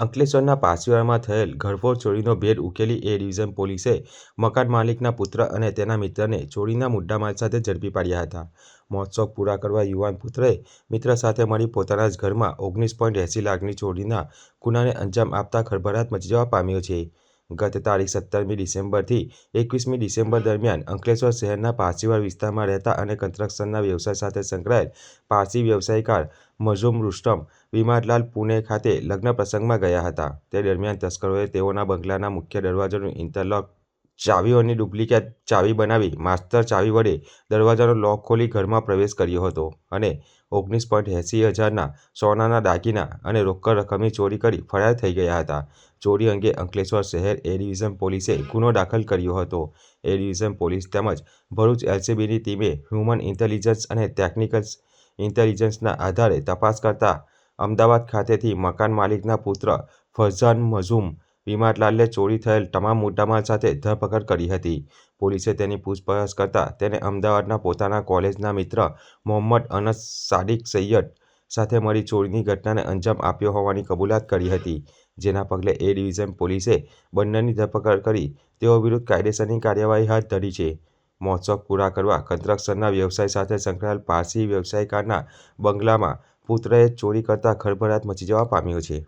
અંકલેશ્વરના પારસીવાડામાં થયેલ ઘરફોડ ચોરીનો ભેદ ઉકેલી એ ડિવિઝન પોલીસે મકાન માલિકના પુત્ર અને તેના મિત્રને ચોરીના મુદ્દામાલ સાથે ઝડપી પાડ્યા હતા. મોજ-શોખ પૂરા કરવા યુવાન પુત્રએ મિત્ર સાથે મળી પોતાના જ ઘરમાં ઓગણીસ પોઈન્ટ એંસી લાખની ચોરીના ગુનાને અંજામ આપતા ખળભળાટ મચી જવા પામ્યો છે. ગત તારીખ સત્તરમી ડિસેમ્બરથી એકવીસમી ડિસેમ્બર દરમિયાન અંકલેશ્વર શહેરના પારસીવાડ વિસ્તારમાં રહેતા અને કન્સ્ટ્રક્શનના વ્યવસાય સાથે સંકળાયેલ પારસી વ્યવસાયકાર મઝુમ રુસ્ટમ બિમારલાલ પુણે ખાતે લગ્ન પ્રસંગમાં ગયા હતા. તે દરમિયાન તસ્કરોએ તેઓના બંગલાના મુખ્ય દરવાજાનું ઈન્ટરલોક ચાવીઓની ડુપ્લિકેટ ચાવી બનાવી માસ્ટર ચાવી વડે દરવાજાનો લોક ખોલી ઘરમાં પ્રવેશ કર્યો હતો અને ઓગણીસ પોઈન્ટ એંસી હજારના સોનાના દાગીના અને રોકડ રકમની ચોરી કરી ફરાર થઈ ગયા હતા. ચોરી અંગે અંકલેશ્વર શહેર એ ડિવિઝન પોલીસે ગુનો દાખલ કર્યો હતો. એ ડિવિઝન પોલીસ તેમજ ભરૂચ એલસીબીની ટીમે હ્યુમન ઇન્ટેલિજન્સ અને ટેકનિકલ ઇન્ટેલિજન્સના આધારે તપાસ કરતા અમદાવાદ ખાતેથી મકાન માલિકના પુત્ર ફરઝાન મઝૂમ બિમારલાલને ચોરી થયેલ તમામ મુદ્દામાલ સાથે ધરપકડ કરી હતી. પોલીસે તેની પૂછપરછ કરતાં તેને અમદાવાદના પોતાના કોલેજના મિત્ર મોહમ્મદ અનસ સાદિક સૈયદ સાથે મળી ચોરીની ઘટનાને અંજામ આપ્યો હોવાની કબૂલાત કરી હતી. જેના પગલે એ ડિવિઝન પોલીસે બંનેની ધરપકડ કરી તેઓ વિરુદ્ધ કાયદેસરની કાર્યવાહી હાથ ધરી છે. મોજ-શોખ પૂરા કરવા કન્સ્ટ્રક્શનના વ્યવસાય સાથે સંકળાયેલ પારસી વ્યવસાયકારના બંગલામાં પુત્રએ ચોરી કરતા ખળભળાટ મચી જવા પામ્યો છે।